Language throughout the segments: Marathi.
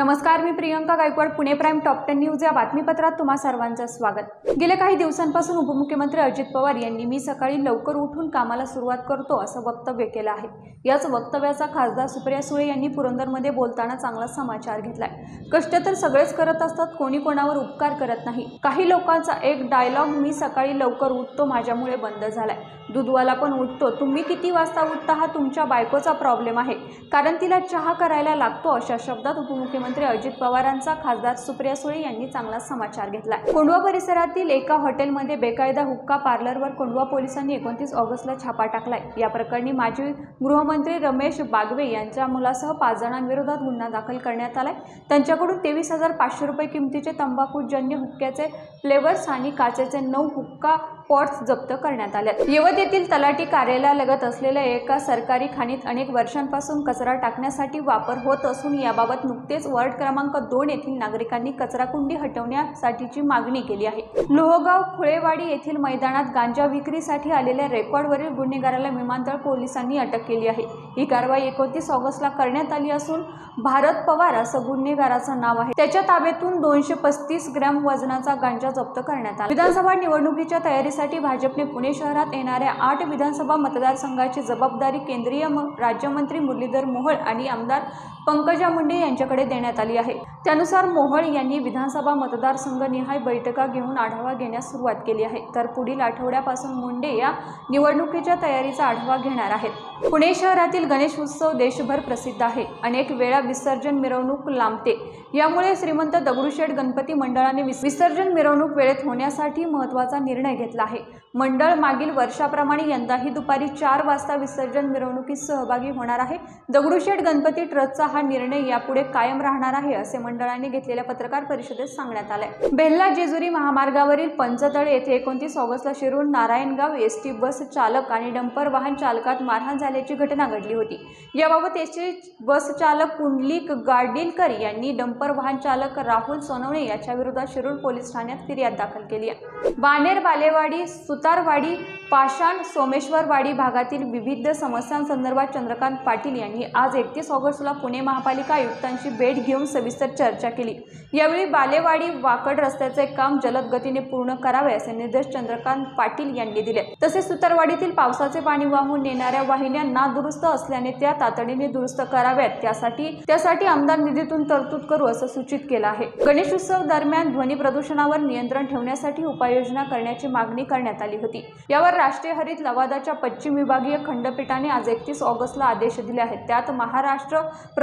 नमस्कार मी Priyanka Gaikwad Pune prime top ten news या बातमीपत्रात तुम्हा सर्वांचं स्वागत. गेल्या काही दिवसांपासून उपमुख्यमंत्री अजित पवार यांनी मी सकाळी लवकर उठून कामाला सुरुवात करतो असं वक्तव्य केलं आहे. याच वक्तव्याचा खासदार सुप्रिया सुळे यांनी पुरंदरमध्ये बोलताना चांगला समाचार घेतलाय. कष्ट तर सगळेच करत असतात कोणी कोणावर उपकार करत नाही. काही लोकांचा एक डायलॉग मी सकाळी लवकर उठतो माझ्यामुळे बंद झालाय. दुधवाला पण उठतो. तुम्ही किती वाजता उठता हा तुमच्या बायकोचा प्रॉब्लेम आहे. कारण तिला चहा करायला लागतो अशा शब्दात उपमुख्यमंत्री अजित पवारांचा खासदार सुप्रिया सुळे यांनी चांगला समाचार घेतला. कोंडवा परिसरातील एका हॉटेलमध्ये बेकायदा हुक्का पार्लरवर कोंडवा पोलिसांनी एकोणतीस ऑगस्टला छापा टाकलाय. या प्रकरणी माजी गृहमंत्री रमेश बागवे यांच्या मुलासह पाच जणांविरोधात गुन्हा दाखल करण्यात आलाय. त्यांच्याकडून तेवीस हजार पाचशे रुपये किमतीचे तंबाखूजन्य हुक्क्याचे फ्लेवर्स आणि काचेचे नऊ हुक्का पॉट्स जप्त करण्यात आल्या यवत येथील तलाठी कार्यालयालगत असलेल्या एका सरकारी खाणीत अनेक वर्षांपासून कचरा टाकण्यासाठी वापर होत असून याबाबत नुकतेच वार्ड क्रमांक दोन येथील नागरिकांनी कचराकुंडी हटवण्यासाठीची मागणी केली आहे. लोहगाव खुळेवाडी येथील मैदानात गांजा विक्रीसाठी आलेल्या रेकॉर्डवरील गुन्हेगाराला विमानतळ पोलिसांनी अटक केली आहे. ही कारवाई एकोणतीस ऑगस्टला करण्यात आली असून भारत पवार असं गुन्हेगाराचं नाव आहे. त्याच्या ताब्यातून दोनशे पस्तीस ग्रॅम वजनाचा गांजा जप्त करण्यात आला. विधानसभा निवडणुकीच्या तयारीसाठी भाजपने पुणे शहरात येणाऱ्या आठ विधानसभा मतदारसंघाची जबाबदारी केंद्रीय म- राज्यमंत्री मुरलीधर मोहोळ आणि आमदार पंकजा मुंडे यांच्याकडे देण्यात आली आहे. त्यानुसार मोहोळ यांनी विधानसभा मतदारसंघ निहाय बैठका घेऊन आढावा घेण्यास सुरुवात केली आहे. तर पुढील आठवड्यापासून मुंडे या निवडणुकीच्या तयारीचा आढावा घेणार आहेत. पुणे शहरातील गणेश उत्सव देशभर प्रसिद्ध आहे. अनेक वेळा विसर्जन मिरवणूक लांबते. यामुळे श्रीमंत दगडूशेठ गणपती मंडळाने विसर्जन मिरवणूक वेळेत होण्यासाठी महत्त्वाचा निर्णय घेतला आहे. मंडळ मागील वर्षाप्रमाणे यंदाही दुपारी चार वाजता विसर्जन मिरवणुकीत सहभागी होणार आहे. दगडूशेठ गणपती ट्रस्टचा हा निर्णय यापुढे कायम राहणार आहे असे मंडळाने घेतलेल्या पत्रकार परिषदेत सांगण्यात आले बेल्ला जेजुरी महामार्गावरील पंचतळे येथे एकोणतीस ऑगस्टला शिरून नारायणगाव एस टी बस चालक आणि डंपर वाहन चालकात मारहाण झाल्याची घटना घडली होती. याबाबत एस टी बस चालक कुंडलिक गाडीलकर यांनी डंपर वाहन चालक राहुल सोनवणे याच्या विरोधात शिरूर पोलीस ठाण्यात फिर्याद दाखल केली आहे. बाणेर बालेवाडी सुतारवाडी पाषाण सोमेश्वरवाडी भागातील विविध समस्यांसंदर्भात चंद्रकांत पाटील यांनी आज एकतीस ऑगस्टला पुणे पुणे महापालिका आयुक्तांची भेट घेऊन सविस्तर चर्चा केली. यावेळी बालेवाडी वाकड रस्त्याचे काम जलद गतीने पूर्ण करावे असे निर्देश चंद्रकांत पाटील यांनी दिले. तसेच सुतारवाडीतील पावसाचे पाणी वाहून नेणाऱ्या वाहिन्या ना दुरुस्त असल्याने त्या तातडीने दुरुस्त कराव्यात. त्यासाठी त्यासाठी आमदार निधीतून तरतूद करू असं सूचित केलं आहे. गणेश उत्सव दरम्यान ध्वनी प्रदूषणावर नियंत्रण ठेवण्यासाठी उपाययोजना करण्याची मागणी करण्यात आली होती. यावर राष्ट्रीय हरित लवादाच्या पश्चिम विभागीय खंडपीठाने आज एकतीस ऑगस्टला आदेश दिले आहेत. त्यात महाराष्ट्र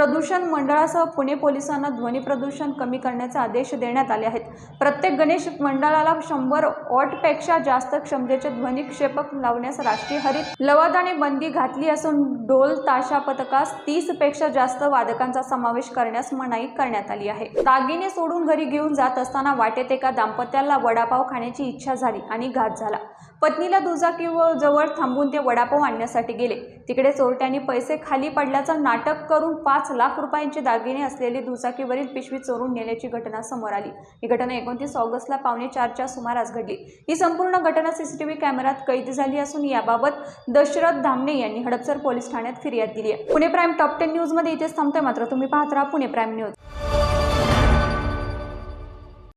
प्रदूषण मंडळासह पुणे पोलिसांना ध्वनी प्रदूषण कमी करण्याचे आदेश देण्यात आले आहेत. प्रत्येक गणेश मंडळाला शंभर ऑटपेक्षा जास्त क्षमतेचे ध्वनिक्षेपक लावण्यास राष्ट्रीय हरित लवादाने बंदी घातली असून ढोल ताशा पथकास तीसपेक्षा जास्त वादकांचा समावेश करण्यास मनाई करण्यात आली आहे. दागिने सोडून घरी घेऊन जात असताना वाटेत एका दाम्पत्याला वडापाव खाण्याची इच्छा झाली आणि घात झाला. पत्नीला दुचाकी व जवळ थांबून ते वडापाव आणण्यासाठी गेले. तिकडे चोरट्यांनी पैसे खाली पडल्याचं नाटक करून पाच लाख रुपयांचे दागिने असलेली दुचाकीवरील पिशवी चोरून नेल्याची घटना समोर आली. ही घटना एकोणतीस ऑगस्टला पावणे चारच्या सुमारास घडली. ही संपूर्ण घटना सीसीटीव्ही कॅमेऱ्यात कैद झाली असून याबाबत दशरथ धामणे यांनी हडपसर पोलीस ठाण्यात फिर्याद दिली आहे. पुणे प्राईम टॉप टेन न्यूजमध्ये इथेच थांबतोय मात्र तुम्ही पाहत राहा पुणे प्राईम न्यूज.